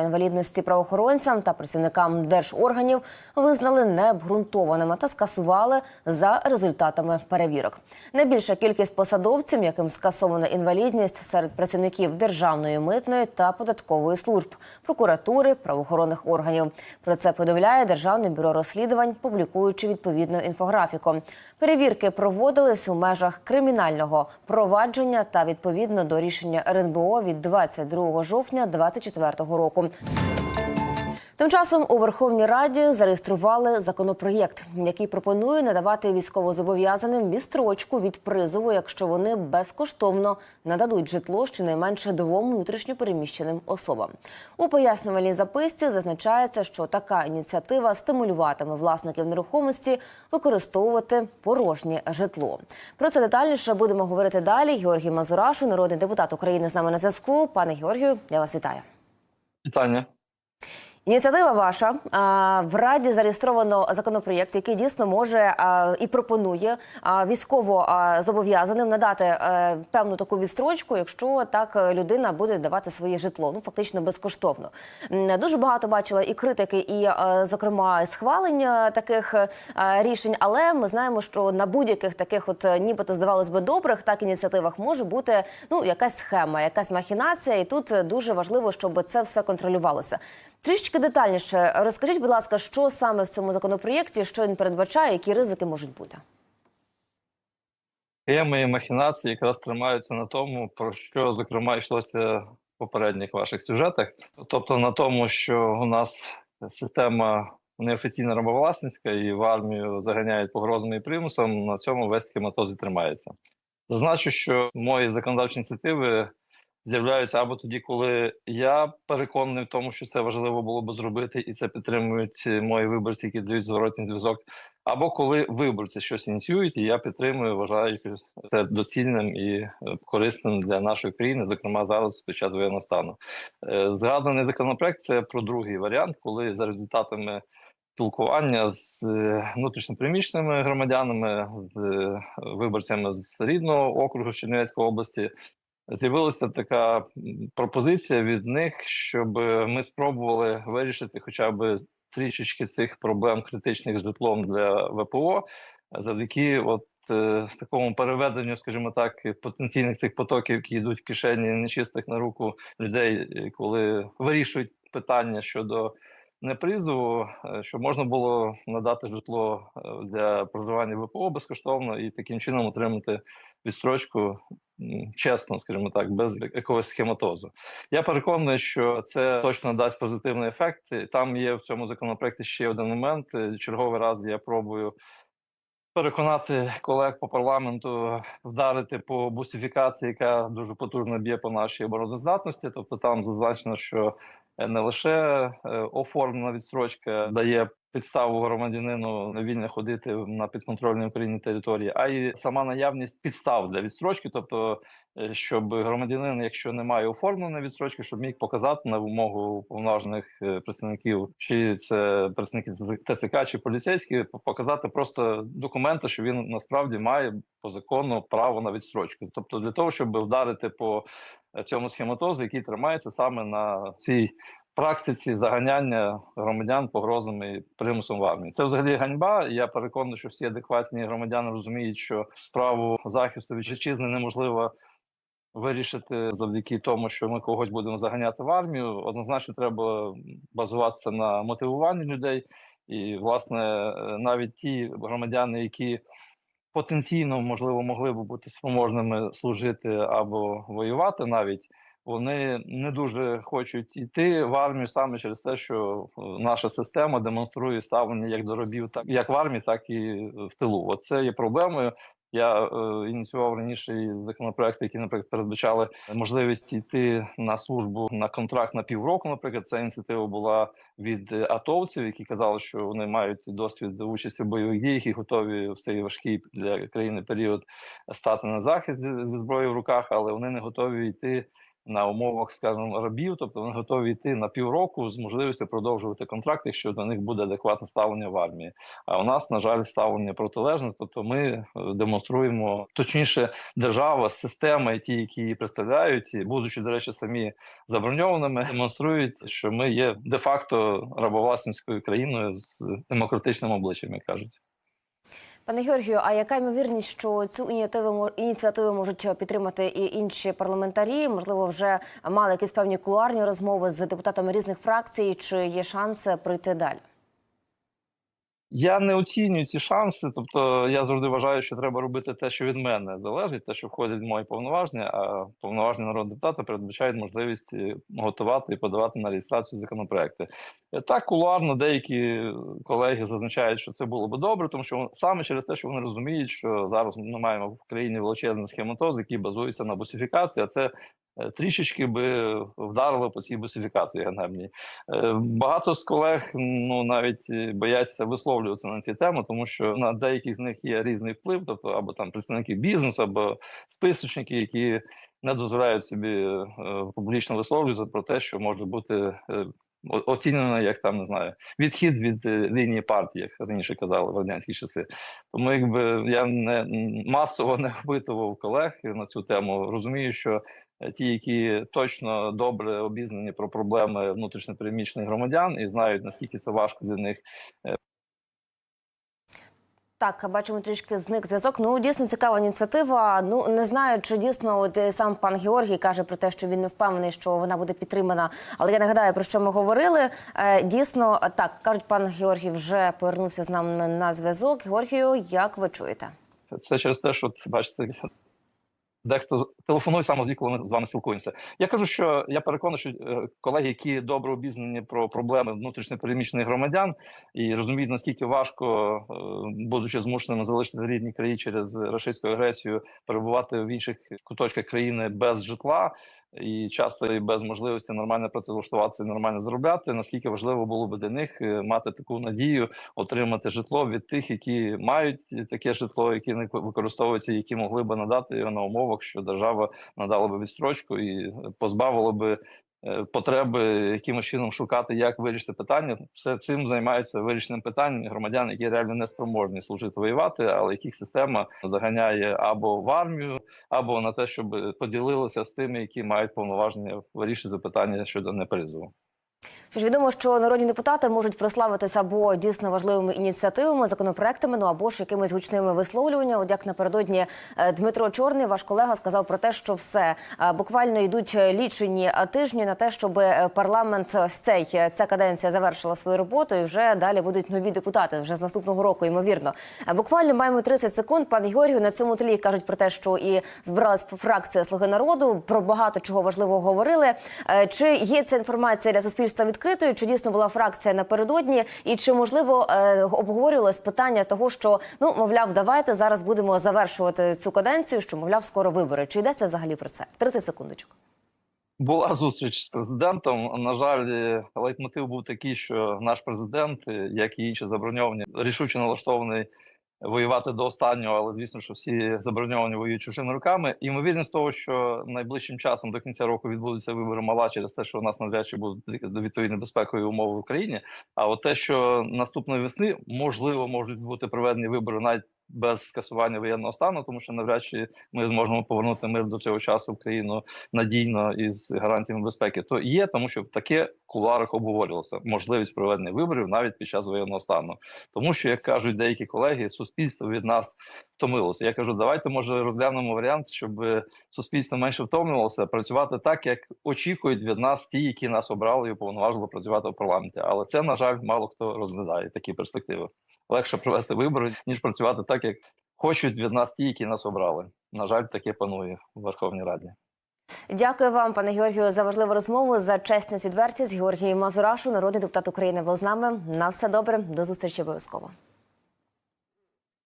Інвалідності правоохоронцям та працівникам держорганів визнали необґрунтованими та скасували за результатами перевірок. Найбільша кількість посадовців, яким скасована інвалідність серед працівників державної митної та податкової служб, прокуратури, правоохоронних органів. Про це повідомляє Державне бюро розслідувань, публікуючи відповідну інфографіку. Перевірки проводились у межах кримінального провадження та відповідно до рішення РНБО від 22 жовтня 2024 року. Тим часом у Верховній Раді зареєстрували законопроєкт, який пропонує надавати військовозобов'язаним відстрочку від призову, якщо вони безкоштовно нададуть житло щонайменше двом внутрішньопереміщеним особам. У пояснювальній записці зазначається, що така ініціатива стимулюватиме власників нерухомості використовувати порожнє житло. Про це детальніше будемо говорити далі. Георгій Мазурашу, народний депутат України, з нами на зв'язку. Пане Георгію, я вас вітаю. Tenho. Ініціатива ваша в раді зареєстровано законопроєкт, який дійсно може і пропонує військово зобов'язаним надати е, певну таку відстрочку, якщо так е, людина буде давати своє житло, ну фактично безкоштовно. Дуже багато бачила і критики, і е, зокрема схвалення таких рішень. Але ми знаємо, що на будь-яких таких, от нібито здавалось би добрих, так ініціативах може бути ну якась схема, якась махінація, і тут дуже важливо, щоб це все контролювалося. Трішечки детальніше розкажіть, будь ласка, що саме в цьому законопроєкті, що він передбачає, які ризики можуть бути? Схеми і махінації якраз тримаються на тому, про що зокрема йшлося в попередніх ваших сюжетах, тобто на тому, що у нас система неофіційна рабовласницька і в армію заганяють погрозами і примусом. На цьому весь схематоз і тримається. Зазначу, що мої законодавчі ініціативи з'являються або тоді, коли я переконаний в тому, що це важливо було би зробити, і це підтримують е, мої виборці, які дають зворотній зв'язок, або коли виборці щось ініціюють, і я підтримую, вважаю що це доцільним і е, корисним для нашої країни, зокрема зараз під час воєнного стану. Е, Згаданий законопроект це про другий варіант, коли за результатами спілкування з внутрішньопереміщеними громадянами, з виборцями з рідного округу Чернівецької області. З'явилася така пропозиція від них, щоб ми спробували вирішити хоча б трішечки цих проблем критичних з житлом для ВПО завдяки от е, такому переведенню, скажімо так, потенційних цих потоків, які йдуть в кишені нечистих на руку людей, е, коли вирішують питання щодо непризову, е, щоб можна було надати житло е, для проживання ВПО безкоштовно і таким чином отримати відстрочку чесно, скажімо так, без якогось схематозу. Я переконаний, що це точно дасть позитивний ефект. Там є в цьому законопроекті ще один момент. Е, Черговий раз я пробую переконати колег по парламенту вдарити по бусифікації, яка дуже потужно б'є по нашій обороноздатності. Тобто там зазначено, що е, не лише е, оформлена відстрочка дає підставу громадянину вільно ходити на підконтрольній Україні території, а й сама наявність підстав для відстрочки, тобто е, щоб громадянин, якщо не має оформленої відстрочки, щоб міг показати на вимогу повноважених е, представників, чи це представники ТЦК чи поліцейські, показати просто документи, що він насправді має по закону право на відстрочку. Тобто для того, щоб вдарити по е, цьому схематозу, який тримається саме на цій практиці заганяння громадян погрозами і примусом в армії. Це взагалі ганьба. і Я переконаний, що всі адекватні громадяни розуміють, що справу захисту вітчизни неможливо вирішити завдяки тому, що ми когось будемо заганяти в армію. Однозначно, треба базуватися на мотивуванні людей. І, власне, навіть ті громадяни, які потенційно можливо могли б бути спроможними служити або воювати, навіть вони не дуже хочуть йти в армію саме через те, що е, наша система демонструє ставлення як до робів, так як в армії, так і в тилу. Оце є проблемою. Я е, ініціював раніше законопроекти, які, наприклад, передбачали можливість йти на службу на контракт на півроку. Наприклад, ця ініціатива була від атовців, які казали, що вони мають досвід участі в бойових діях і готові в цей важкий для країни період стати на захист зі зброєю в руках, але вони не готові йти на умовах, скажімо, рабів, тобто вони готові йти на півроку з можливістю продовжувати контракт, якщо до них буде адекватне ставлення в армії. А у нас, на жаль, ставлення протилежне. Тобто, ми е, демонструємо точніше, держава, система, і ті, які її представляють, і будучи, до речі, самі заброньованими, демонструють, що ми є де-факто рабовласницькою країною з демократичним обличчям, як кажуть. Пане Георгію, а яка ймовірність, що цю ініціативу ініціативу можуть підтримати і інші парламентарі? Можливо, вже мали якісь певні кулуарні розмови з депутатами різних фракцій, чи є шанс пройти далі? Я не оцінюю ці шанси. Тобто, я завжди вважаю, що треба робити те, що від мене залежить, те, що входить в мої повноваження. А повноваження народного депутата передбачають можливість е, готувати і подавати на реєстрацію законопроекти. Е, Так, кулуарно деякі колеги зазначають, що це було би добре, тому що саме через те, що вони розуміють, що зараз ми маємо в країні величезний схематоз, який базується на босифікації. А це трішечки би вдарило по цій босифікації ганебній. Е, Багато з колег ну навіть е, бояться висловлюватися на ці теми, тому що на деяких з них є різний вплив, тобто або там представники бізнесу, або списочники, які не дозволяють собі е, публічно висловлюватися про те, що може бути е, о- оцінено як там не знаю відхід від е, лінії партії, як раніше казали в радянські часи. Тому якби я не масово не опитував колег на цю тему. Розумію, що е, ті, які точно добре обізнані про проблеми внутрішньопереміщених громадян і знають наскільки це важко для них Так, бачимо трішки зник зв'язок. Ну дійсно цікава ініціатива. Ну не знаю, чи дійсно от е, сам пан Георгій каже про те, що він не впевнений, що вона буде підтримана. Але я нагадаю про що ми говорили. Е, дійсно, так кажуть, пан Георгій вже повернувся з нами на зв'язок. Георгію, як ви чуєте? Це через те, що бачите, дехто телефонує саме тоді, коли ми з вами спілкуємося. Я кажу, що я переконаний, що е, колеги, які добре обізнані про проблеми внутрішньопереміщених громадян і розуміють, наскільки важко, е, будучи змушеними залишити рідні краї через російську агресію, перебувати в інших куточках країни без житла. І часто і без можливості нормально працевлаштуватися, нормально заробляти. Наскільки важливо було б для них е, мати таку надію отримати житло від тих, які мають таке житло, які не використовуються, які могли би надати його на умовах, що держава надала би відстрочку і позбавила би потреби якимось чином шукати, як вирішити питання. Все цим займаються вирішенням питанням громадян, які реально не спроможні служити воювати, але яких система заганяє або в армію, або на те, щоб поділилися з тими, які мають повноваження вирішити питання щодо непризову. Що ж відомо, що народні депутати можуть прославитися або дійсно важливими ініціативами, законопроектами, ну або ж якимись гучними висловлюваннями. От як напередодні е, Дмитро Чорний, ваш колега, сказав про те, що все е, буквально йдуть лічені е, тижні на те, щоб парламент з цей ця каденція завершила свою роботу, і вже далі будуть нові депутати вже з наступного року. Ймовірно, буквально маємо 30 секунд. Пан Георгію на цьому тлі кажуть про те, що і збиралась фракція Слуги народу. Про багато чого важливого говорили. Чи є ця інформація для суспільства відкритою? Чи дійсно була фракція напередодні? І чи можливо е, обговорювалось питання того, що ну мовляв, давайте зараз будемо завершувати цю каденцію, що мовляв, скоро вибори? Чи йдеться взагалі про це? 30 секундочок. Була зустріч з президентом. На жаль, е, лейтмотив був такий, що наш президент, е, як і інші заброньовані, рішуче налаштований воювати до останнього, але звісно, що всі заброньовані воюють чужими руками. Ймовірність того, що найближчим часом до кінця року відбудуться вибори мала через те, що у нас навряд чи будуть відповідні безпекові умови в Україні. А от те, що наступної весни можливо можуть бути проведені вибори навіть без скасування воєнного стану, тому що навряд чи ми зможемо повернути мир до цього часу в країну надійно і з гарантіями безпеки, то є, тому що таке в кулуарах обговорювалося можливість проведення виборів навіть під час воєнного стану, тому що як кажуть деякі колеги, суспільство від нас втомилося. Я кажу, давайте може розглянемо варіант, щоб суспільство менше втомлювалося, працювати так, як очікують від нас ті, які нас обрали і уповноважили працювати в парламенті. Але це на жаль мало хто розглядає такі перспективи. Легше провести вибори ніж працювати так, як хочуть від нас ті, які нас обрали. На жаль, таке панує в Верховній Раді. Дякую вам, пане Георгію, за важливу розмову, за чесність відвертість. Георгій Мазурашу, народний депутат України, був з нами. На все добре, до зустрічі обов'язково.